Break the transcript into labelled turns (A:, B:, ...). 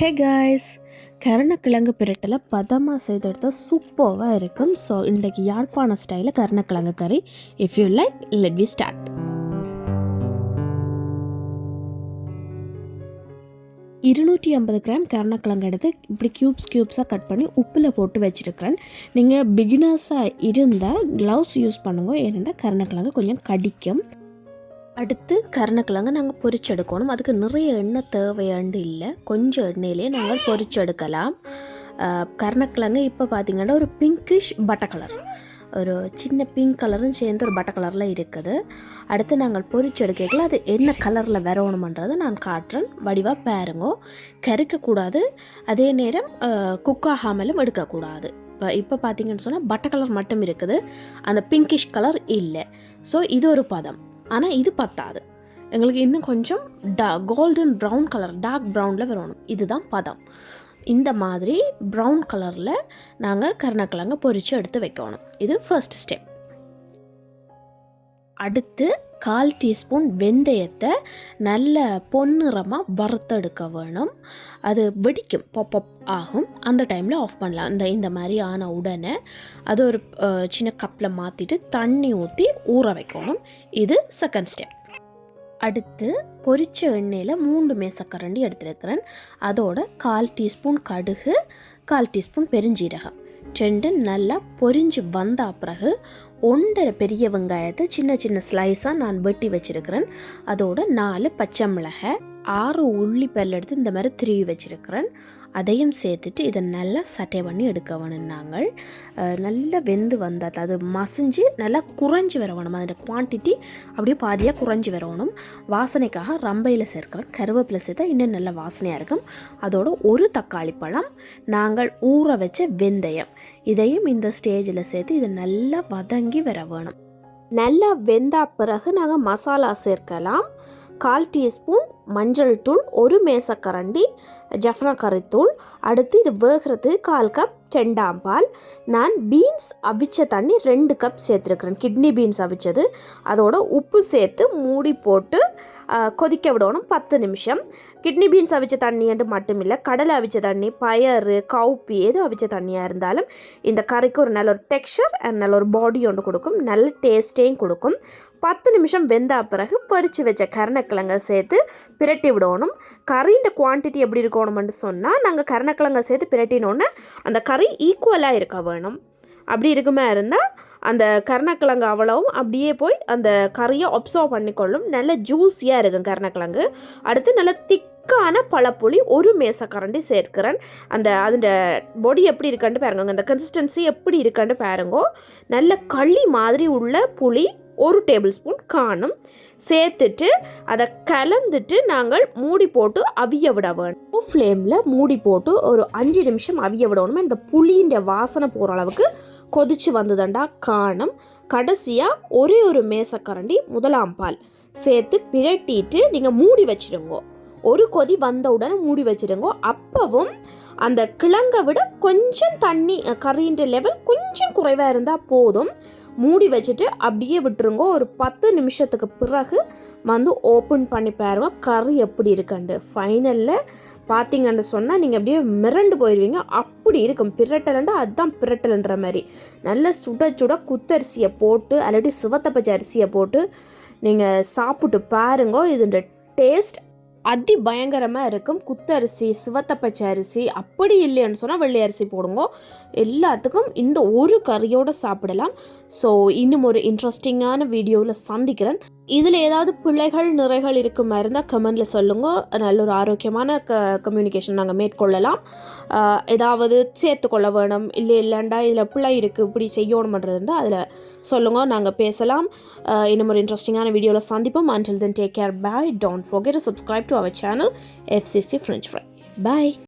A: Hey guys கருணக்கிழங்கு பிரட்டலை பதமாக செய்தெடுத்தா சூப்பராக இருக்கும். ஸோ இன்றைக்கு யாழ்ப்பாண ஸ்டைலில் கருணக்கிழங்கு கறி. If you like let we start இருநூற்றி ஐம்பது கிராம் கருணக்கிழங்கு எடுத்து இப்படி க்யூப்ஸ் க்யூப்ஸாக கட் பண்ணி உப்பில் போட்டு வச்சுருக்கிறேன். நீங்கள் பிகினர்ஸாக இருந்தால் க்ளவுஸ் யூஸ் பண்ணுங்க. ஏன்னா கருணக்கிழங்கு கொஞ்சம் கடிக்கும். அடுத்து கருணக்கிழங்கு நாங்கள் பொரிச்செடுக்கணும். அதுக்கு நிறைய எண்ணெய் தேவையாண்டு இல்லை. கொஞ்சம் எண்ணெயிலே நாங்கள் பொரிச்செடுக்கலாம். கருணக்கிழங்கு இப்போ பார்த்திங்கன்னா ஒரு பிங்கிஷ் பட்டை கலர் ஒரு சின்ன பிங்க் கலரும் சேர்ந்து ஒரு பட்டை கலரில் இருக்குது. அடுத்து நாங்கள் பொரிச்செடுக்கல அது என்ன கலரில் வரணுமன்றதை நான் காட்டுறேன். வடிவாக பாருங்கோ. கருக்கக்கூடாது. அதே நேரம் குக் ஆகாமலும் எடுக்கக்கூடாது. இப்போ இப்போ பார்த்தீங்கன்னு சொன்னால் பட்டை கலர் மட்டும் இருக்குது. அந்த பிங்கிஷ் கலர் இல்லை. ஸோ இது ஒரு பதம். ஆனால் இது பத்தாது. எங்களுக்கு இன்னும் கொஞ்சம் டா கோல்டன் ப்ரௌன் கலர் டார்க் ப்ரௌனில் வரணும் இதுதான் பதம். இந்த மாதிரி ப்ரௌன் கலரில் நாங்கள் கருணக்கிழங்கு பொறித்து எடுத்து வைக்கணும். இது ஃபர்ஸ்ட் ஸ்டெப் அடுத்து கால் டீஸ்பூன் வெந்தயத்தை நல்ல பொன்னிறமாக வறுத்தெடுக்க வேணும். அது வெடிக்கும் பாப்பப் ஆகும். அந்த டைமில் ஆஃப் பண்ணலாம். இந்த இந்த மாதிரி ஆன உடனே அது ஒரு சின்ன கப்பில் மாற்றிட்டு தண்ணி ஊற்றி ஊற வைக்கணும். இது செகண்ட் ஸ்டெப் அடுத்து பொரிச்ச எண்ணெயில் மூன்று மேசக்கரண்டி எடுத்துருக்கிறேன். அதோட கால் டீஸ்பூன் கடுகு கால் டீஸ்பூன் பெருஞ்சீரகம். ரெண்டு நல்லா பொரிஞ்சு வந்த பிறகு ஒன்றரை பெரிய வெங்காயத்தை சின்ன சின்ன ஸ்லைஸாக நான் வெட்டி வச்சிருக்கிறேன். அதோட நாலு பச்சை மிளகாய் ஆறு உள்ளி பல் எடுத்து இந்த மாதிரி திருவி வச்சிருக்கிறேன். அதையும் சேர்த்துட்டு இதை நல்லா சட்டை பண்ணி எடுக்க வேணும் நாங்கள். நல்லா வெந்து வந்தால் அது மசிஞ்சு நல்லா குறைஞ்சி வரவணும் அதோட குவான்டிட்டி அப்படியே பாதியாக குறைஞ்சி வரணும் வாசனைக்காக ரம்பையில் சேர்க்கிறேன். கருவேப்பிலை சேர்த்தா இன்னும் நல்ல வாசனையாக இருக்கும். அதோட ஒரு தக்காளி பழம் நாங்கள் ஊற வச்ச வெந்தயம். இதையும் இந்த ஸ்டேஜில் சேர்த்து இதை நல்லா வதங்கி வர வேணும். நல்லா வெந்தா பிறகு நாங்கள் மசாலா சேர்க்கலாம். கால் டீஸ்பூன் மஞ்சள் தூள் ஒரு மேசக்கரண்டி ஜஃப்னா கறித்தூள் அடுத்து இது வேகிறது கால் கப் செண்டாம் பால். நான் பீன்ஸ் அவிச்ச தண்ணி ரெண்டு கப் சேர்த்துருக்குறேன். கிட்னி பீன்ஸ் அவிச்சது. அதோட உப்பு சேர்த்து மூடி போட்டு கொதிக்க விடணும் பத்து நிமிஷம். கிட்னி பீன்ஸ் அவிச்ச தண்ணின்ட்டு மட்டும் இல்லை கடலை அவிச்ச தண்ணி பயறு கவுப்பி எது அவிச்ச தண்ணியாக இருந்தாலும் இந்த கறிக்கு ஒரு நல்ல ஒரு டெக்ஸ்சர் அண்ட் நல்ல ஒரு பாடி ஒன்று கொடுக்கும். நல்ல டேஸ்ட்டையும் கொடுக்கும். பத்து நிமிஷம் வெந்தா பிறகு பறித்து வச்ச கருணக்கிழங்கை சேர்த்து பிரட்டி விடணும். கறின்ற குவான்டிட்டி எப்படி இருக்கணும்னு சொன்னால் நாங்கள் கருணக்கிழங்கை சேர்த்து பிரட்டினோன்னே அந்த கறி ஈக்குவலாக இருக்க வேணும். அப்படி இருக்குமா இருந்தால் அந்த கருணக்கிழங்கு அவ்வளவும் அப்படியே போய் அந்த கறியை அப்சர்வ் பண்ணிக்கொள்ளும். நல்ல ஜூஸியாக இருக்கும் கருணக்கிழங்கு. அடுத்து நல்ல திக்கான பழப்புளி ஒரு மேசக்கரண்டி சேர்க்கிறேன். அந்த அதோட பொடி எப்படி இருக்கான்னு பாருங்க அந்த கன்சிஸ்டன்சி எப்படி இருக்கான்னு பாருங்கோ. நல்ல களி மாதிரி உள்ள புளி ஒரு டேபிள் ஸ்பூன் காணும். சேர்த்துட்டு அதை கலந்துட்டு நாங்கள் மூடி போட்டு அவிய விட வேணும். ஃப்ளேமில் மூடி போட்டு ஒரு அஞ்சு நிமிஷம் அவிய விடணுமே. இந்த புளியின் வாசனை போகிற அளவுக்கு கொதிச்சு வந்ததுண்டா காணும். கடைசியாக ஒரே ஒரு மேசக்கரண்டி முதலாம் பால் சேர்த்து பிரட்டிட்டு நீங்கள் மூடி வச்சுருங்கோ ஒரு கொதி வந்த உடனே மூடி வச்சுருங்கோ அப்பவும் அந்த கிழங்கை விட கொஞ்சம் தண்ணி கறின்ற லெவல் கொஞ்சம் குறைவாக இருந்தால் போதும். மூடி வச்சுட்டு அப்படியே விட்டுருங்கோ. ஒரு பத்து நிமிஷத்துக்கு பிறகு வந்து ஓப்பன் பண்ணி பாருங்க. கறி எப்படி இருக்குண்டு ஃபைனலில் பார்த்தீங்கன்னு சொன்னால் நீங்கள் அப்படியே மிரண்டு போயிடுவீங்க அப்படி இருக்கும். பிரட்டலண்டா அதுதான் பிரட்டலன்ற மாதிரி. நல்ல சுட சுட குத்தரிசியை போட்டு அல்லாட்டி சிவத்தப்பச்சை அரிசியை போட்டு நீங்கள் சாப்பிட்டு பாருங்க. இதோட டேஸ்ட் அதி பயங்கரமாக இருக்கும். குத்தரிசி சிவத்தப்பச்சை அரிசி அப்படி இல்லைன்னு சொன்னால் வெள்ளை அரிசி போடுங்க. எல்லாத்துக்கும் இந்த ஒரு கறியோடு சாப்பிடலாம். ஸோ இன்னும் ஒரு இன்ட்ரெஸ்டிங்கான வீடியோவில் சந்திக்கிறேன். இதில் ஏதாவது பிள்ளைகள் நிறைகள் இருக்குமா இருந்தால் கமெண்டில் சொல்லுங்க. நல்ல ஒரு ஆரோக்கியமான க கம்யூனிகேஷன் நாங்கள் மேற்கொள்ளலாம். ஏதாவது சேர்த்துக்கொள்ள வேணும் இல்லை இல்லைண்டா இதில் பிள்ளை இருக்குது இப்படி செய்யணுமன்றது இருந்தால் அதில் சொல்லுங்க நாங்கள் பேசலாம். இன்னும் ஒரு இன்ட்ரெஸ்டிங்கான வீடியோவில் சந்திப்போம். Until then take care bye don't forget subscribe to our channel FCC French fry bye